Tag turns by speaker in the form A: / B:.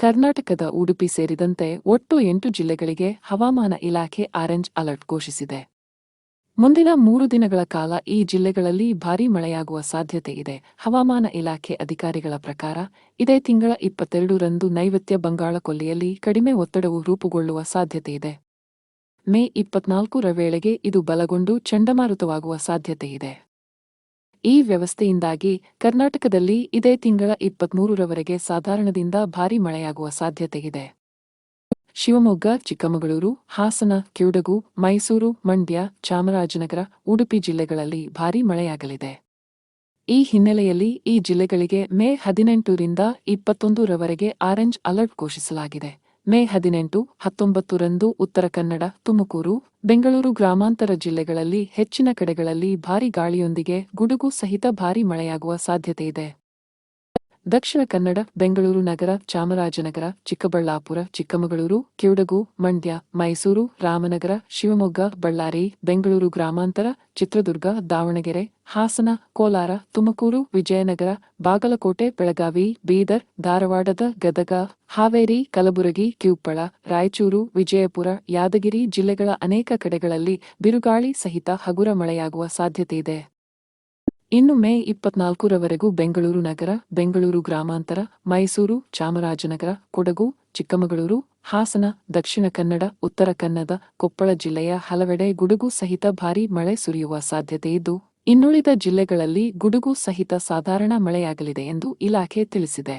A: ಕರ್ನಾಟಕದ ಉಡುಪಿ ಸೇರಿದಂತೆ ಒಟ್ಟು ಎಂಟು ಜಿಲ್ಲೆಗಳಿಗೆ ಹವಾಮಾನ ಇಲಾಖೆ ಆರೆಂಜ್ ಅಲರ್ಟ್ ಘೋಷಿಸಿದೆ. ಮುಂದಿನ ಮೂರು ದಿನಗಳ ಕಾಲ ಈ ಜಿಲ್ಲೆಗಳಲ್ಲಿ ಭಾರೀ ಮಳೆಯಾಗುವ ಸಾಧ್ಯತೆ ಇದೆ. ಹವಾಮಾನ ಇಲಾಖೆ ಅಧಿಕಾರಿಗಳ ಪ್ರಕಾರ, ಇದೇ ತಿಂಗಳ ಇಪ್ಪತ್ತೆರಡರಂದು ನೈಋತ್ಯ ಬಂಗಾಳ ಕೊಲ್ಲಿಯಲ್ಲಿ ಕಡಿಮೆ ಒತ್ತಡವು ರೂಪುಗೊಳ್ಳುವ ಸಾಧ್ಯತೆ ಇದೆ. ಮೇ ಇಪ್ಪತ್ನಾಲ್ಕರ ವೇಳೆಗೆ ಇದು ಬಲಗೊಂಡು ಚಂಡಮಾರುತವಾಗುವ ಸಾಧ್ಯತೆ ಇದೆ. ಈ ವ್ಯವಸ್ಥೆಯಿಂದಾಗಿ ಕರ್ನಾಟಕದಲ್ಲಿ ಇದೇ ತಿಂಗಳ ಇಪ್ಪತ್ಮೂರರವರೆಗೆ ಸಾಧಾರಣದಿಂದ ಭಾರೀ ಮಳೆಯಾಗುವ ಸಾಧ್ಯತೆಯಿದೆ. ಶಿವಮೊಗ್ಗ, ಚಿಕ್ಕಮಗಳೂರು, ಹಾಸನ ಕಿವುಡಗು ಮೈಸೂರು, ಮಂಡ್ಯ, ಚಾಮರಾಜನಗರ, ಉಡುಪಿ ಜಿಲ್ಲೆಗಳಲ್ಲಿ ಭಾರೀ ಮಳೆಯಾಗಲಿದೆ. ಈ ಹಿನ್ನೆಲೆಯಲ್ಲಿ ಈ ಜಿಲ್ಲೆಗಳಿಗೆ ಮೇ ಹದಿನೆಂಟರಿಂದ ಇಪ್ಪತ್ತೊಂದರವರೆಗೆ ಆರೆಂಜ್ ಅಲರ್ಟ್ ಘೋಷಿಸಲಾಗಿದೆ. ಮೇ ಹದಿನೆಂಟು ಹತ್ತೊಂಬತ್ತರಂದು ಉತ್ತರ ಕನ್ನಡ, ತುಮಕೂರು, ಬೆಂಗಳೂರು ಗ್ರಾಮಾಂತರ ಜಿಲ್ಲೆಗಳಲ್ಲಿ ಹೆಚ್ಚಿನ ಕಡೆಗಳಲ್ಲಿ ಭಾರೀ ಗಾಳಿಯೊಂದಿಗೆ ಗುಡುಗು ಸಹಿತ ಭಾರಿ ಮಳೆಯಾಗುವ ಸಾಧ್ಯತೆಯಿದೆ ದಕ್ಷಿಣ ಕನ್ನಡ, ಬೆಂಗಳೂರು ನಗರ, ಚಾಮರಾಜನಗರ, ಚಿಕ್ಕಬಳ್ಳಾಪುರ, ಚಿಕ್ಕಮಗಳೂರು, ಕಿವುಡಗು, ಮಂಡ್ಯ, ಮೈಸೂರು, ರಾಮನಗರ, ಶಿವಮೊಗ್ಗ, ಬಳ್ಳಾರಿ, ಬೆಂಗಳೂರು ಗ್ರಾಮಾಂತರ, ಚಿತ್ರದುರ್ಗ, ದಾವಣಗೆರೆ, ಹಾಸನ, ಕೋಲಾರ, ತುಮಕೂರು, ವಿಜಯನಗರ, ಬಾಗಲಕೋಟೆ, ಬೆಳಗಾವಿ, ಬೀದರ್, ಧಾರವಾಡದ ಗದಗ, ಹಾವೇರಿ, ಕಲಬುರಗಿ ಕಿವುಪ್ಪಳ ರಾಯಚೂರು, ವಿಜಯಪುರ, ಯಾದಗಿರಿ ಜಿಲ್ಲೆಗಳ ಅನೇಕ ಕಡೆಗಳಲ್ಲಿ ಬಿರುಗಾಳಿ ಸಹಿತ ಹಗುರ ಮಳೆಯಾಗುವ ಸಾಧ್ಯತೆಯಿದೆ ಇನ್ನು ಮೇ ಇಪ್ಪತ್ನಾಲ್ಕರವರೆಗೂ ಬೆಂಗಳೂರು ನಗರ, ಬೆಂಗಳೂರು ಗ್ರಾಮಾಂತರ, ಮೈಸೂರು, ಚಾಮರಾಜನಗರ, ಕೊಡಗು, ಚಿಕ್ಕಮಗಳೂರು, ಹಾಸನ, ದಕ್ಷಿಣ ಕನ್ನಡ, ಉತ್ತರ ಕನ್ನಡ, ಕೊಪ್ಪಳ ಜಿಲ್ಲೆಯ ಹಲವೆಡೆ ಗುಡುಗು ಸಹಿತ ಭಾರೀ ಮಳೆ ಸುರಿಯುವ ಸಾಧ್ಯತೆಯಿದ್ದು ಇನ್ನುಳಿದ ಜಿಲ್ಲೆಗಳಲ್ಲಿ ಗುಡುಗು ಸಹಿತ ಸಾಧಾರಣ ಮಳೆಯಾಗಲಿದೆ ಎಂದು ಇಲಾಖೆ ತಿಳಿಸಿದೆ.